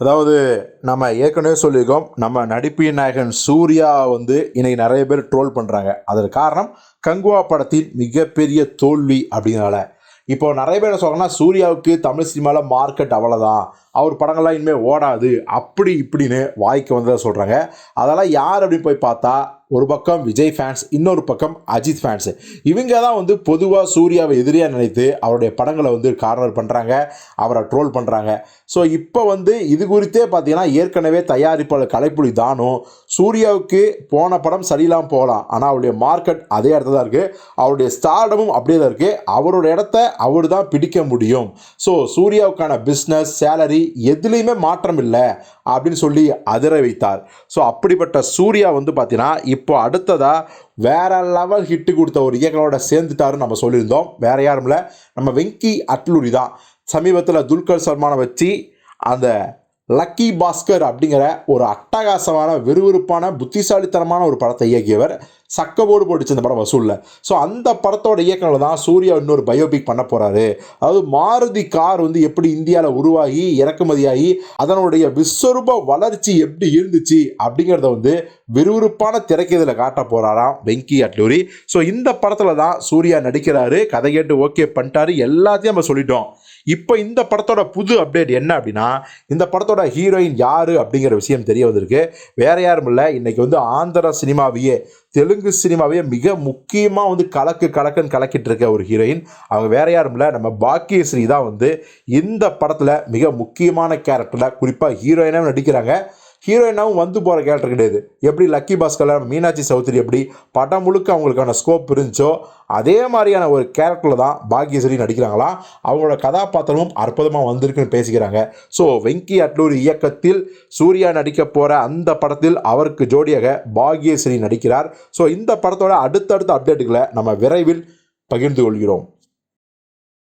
அதாவது நம்ம ஏற்கனவே சொல்லியிருக்கோம் நம்ம நடிப்பின் நாயகன் சூர்யா வந்து இன்னைக்கு நிறைய பேர் ட்ரோல் பண்ணுறாங்க அதற்கு காரணம் கங்குவா படத்தின் மிகப்பெரிய தோல்வி அப்படின்னால இப்போ நிறைய பேர் சொல்கிறாங்கன்னா சூர்யாவுக்கு தமிழ் சினிமாவில் மார்க்கெட் அவ்வளோதான் அவர் படங்கள்லாம் இனிமேல் ஓடாது. அப்படி இப்படின்னு வாய்க்கு வந்ததை சொல்கிறாங்க அதெல்லாம் யார் அப்படின்னு போய் பார்த்தா ஒரு பக்கம் விஜய் ஃபேன்ஸ் இன்னொரு பக்கம் அஜித் ஃபேன்ஸ் இவங்க தான் வந்து பொதுவாக சூர்யாவை எதிரியாக நினைத்து அவருடைய படங்களை வந்து கார்னர் பண்ணுறாங்க அவரை ட்ரோல் பண்ணுறாங்க ஸோ இப்போ வந்து இது குறித்தே பார்த்தீங்கன்னா ஏற்கனவே தயாரிப்பாளர் கலைப்புலி தானும் சூர்யாவுக்கு போன படம் சரியில்லாமல் போகலாம். ஆனால் அவருடைய மார்க்கெட் அதே இடத்துல தான் இருக்குது அவருடைய ஸ்டார்டமும் அப்படியே தான் இருக்குது அவரோட இடத்த அவர் தான் பிடிக்க முடியும். ஸோ சூர்யாவுக்கான பிஸ்னஸ் சேலரி எதுலேயுமே மாற்றம் இல்லை அப்படின்னு சொல்லி அதிர வைத்தார். ஸோ அப்படிப்பட்ட சூர்யா வந்து பார்த்தீங்கன்னா இப்போ அடுத்ததாக வேற லெவல் ஹிட்டு கொடுத்த ஒரு இயக்கனோட சேர்ந்துட்டாருன்னு நம்ம சொல்லியிருந்தோம். வேற யாரும் இல்லை. நம்ம வெங்கி அட்லூரி தான். சமீபத்தில் துல்கர் சல்மானை வச்சு அந்த லக்கி பாஸ்கர் அப்படிங்கிற ஒரு அட்டகாசமான விறுவிறுப்பான புத்திசாலித்தனமான ஒரு படத்தை இயக்கியவர் சக்கபோடு போட்டுச்சு இந்த படம் வசூலில். ஸோ அந்த படத்தோட இயக்குனர் தான் சூர்யா இன்னொரு பயோபிக் பண்ண போகிறாரு அதாவது மாருதி கார் வந்து எப்படி இந்தியாவில் உருவாகி இறக்குமதியாகி அதனுடைய விஸ்வரூப வளர்ச்சி எப்படி இருந்துச்சு அப்படிங்கிறத வந்து விறுவிறுப்பான திரைக்கதையில் காட்ட போகிறாராம் வெங்கி அட்லூரி. ஸோ இந்த படத்தில் தான் சூர்யா நடிக்கிறாரு கதை கேட்டு ஓகே பண்ணிட்டாரு எல்லாத்தையும் நம்ம சொல்லிட்டோம். இப்போ இந்த படத்தோட புது அப்டேட் என்ன அப்படின்னா இந்த படத்தோட ஹீரோயின் யாரு அப்படிங்கிற விஷயம் தெரிய வந்திருக்கு. வேற யாரும் இல்லை. இன்னைக்கு வந்து ஆந்திரா சினிமாவையே தெலுங்கு சினிமாவையே மிக முக்கியமாக வந்து கலக்கு கலக்குன்னு கலக்கிட்டு இருக்க ஒரு ஹீரோயின் அவங்க வேற யாரும் இல்லை. நம்ம பாக்கியஸ்ரீ தான் வந்து இந்த படத்தில் மிக முக்கியமான கேரக்டரில் குறிப்பாக ஹீரோயினாக நடிக்கிறாங்க. ஹீரோயினாவும் வந்து போகிற கேரக்டர் கிடையாது. எப்படி லக்கி பாஸ்கர் மீனாட்சி சௌத்ரி எப்படி படம் முழுக்க அவங்களுக்கான ஸ்கோப் இருந்துச்சோ அதே மாதிரியான ஒரு கேரக்டரில் தான் பாக்யஸ்ரீ நடிக்கிறாங்களாம் அவங்களோட கதாபாத்திரமும் அற்புதமாக வந்திருக்குன்னு பேசிக்கிறாங்க. ஸோ வெங்கி அட்லூர் இயக்கத்தில் சூர்யா நடிக்க போகிற அந்த படத்தில் அவருக்கு ஜோடியாக பாக்யஸ்ரீ நடிக்கிறார். ஸோ இந்த படத்தோட அடுத்தடுத்த அப்டேட்டுகளை நம்ம விரைவில் பகிர்ந்து கொள்கிறோம்.